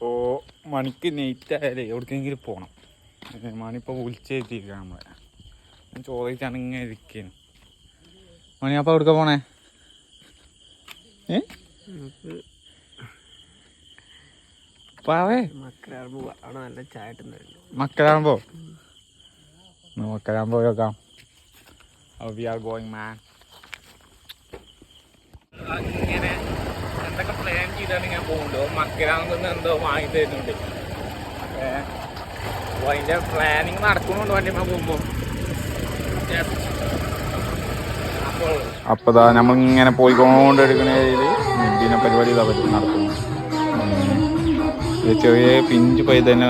അപ്പോൾ മണിക്ക് നെയ്റ്റ് ആയാലേ എവിടേക്കെങ്കിലും പോകണം ഏ, മണി ഇപ്പോൾ വിളിച്ചെത്തിയിരിക്കുക നമ്മളെ. ഞാൻ ചോദിച്ചാണ് ഇങ്ങനെ ഇരിക്കുന്നു. മണി അപ്പോൾ എവിടേക്കാ പോണേ? ഏ? പറേ മക്കളാകുമ്പോ മക്കളാകുമ്പോ നോക്കാം വി ആർ ഗോയിങ് മാൻ ഇങ്ങനെ പ്ലാൻ ചെയ്താണ് ഞാൻ പോകുന്നുണ്ട് മക്കളാകുന്ന എന്തോ വാങ്ങി തരുന്നുണ്ട്. അപ്പോൾ അതിന്റെ പ്ലാനിങ് നടക്കുന്നുണ്ട് വണ്ടിമ്മ പോകുമ്പോൾ അപ്പോൾ നമ്മൾ ഇങ്ങനെ പോയി ഇതിനെ പരിപാടി ഇതാ പറ്റും നടക്കുന്നു ചെറിയ പിഞ്ച് പൈ തന്നെ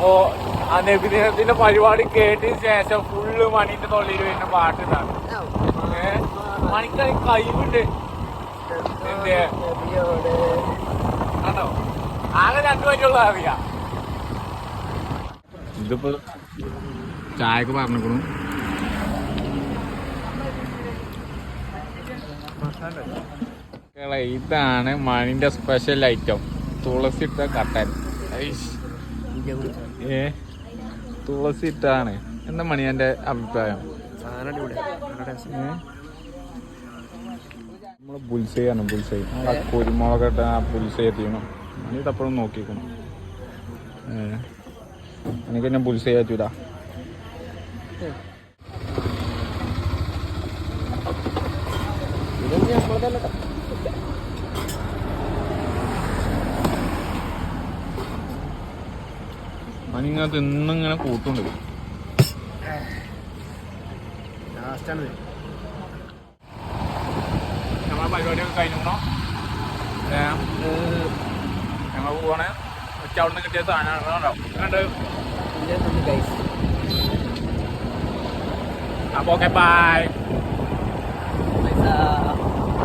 അപ്പോ ആ നബിദിനത്തിന്റെ പരിപാടി കേട്ടതിന് ശേഷം ഫുള്ള് മണിന്റെ തൊള്ളിയിൽ വരുന്ന പാട്ട് ഇതാണ്. ഏ? മണിക്ക് കഴിവുണ്ട്. കണ്ടോ? ആണോ ആകെ രണ്ടു പറ്റുള്ള അറിയാം. ഇതിപ്പോ ചായക്ക് പറഞ്ഞിക്കണു. മക്കളെ, ഇതാണ് മണിന്റെ സ്പെഷ്യൽ ഐറ്റം തുളസിട്ട കട്ടൻ. ഐഷ്. ഏ? തുളസി ഇട്ടാണ്. എന്താ മണി എന്റെ അഭിപ്രായം? നമ്മൾ ബുൽസൈ ആണ് ബുൽസൈ നമ്മളെ കുരുമുളക് ഇട്ട ആ ബുൽസൈ എത്തിക്കണം. മണി ഇതപ്പോഴും നോക്കിക്കണം. എനിക്ക് എന്നെ ബുൽസൈ ആറ്റൂല ഇതൊന്നും നമ്മളതല്ല ട്ടോ. മണി ഇങ്ങനെ കൂട്ടുണ്ട്. നമ്മളെ പരിപാടിയൊക്കെ കഴിഞ്ഞോ ഞങ്ങൾ പോവാണ്. ഉച്ച അവിടെ കിട്ടിയ സാധനങ്ങളുണ്ടാവും. അപ്പോൾ ഓക്കെ ബൈ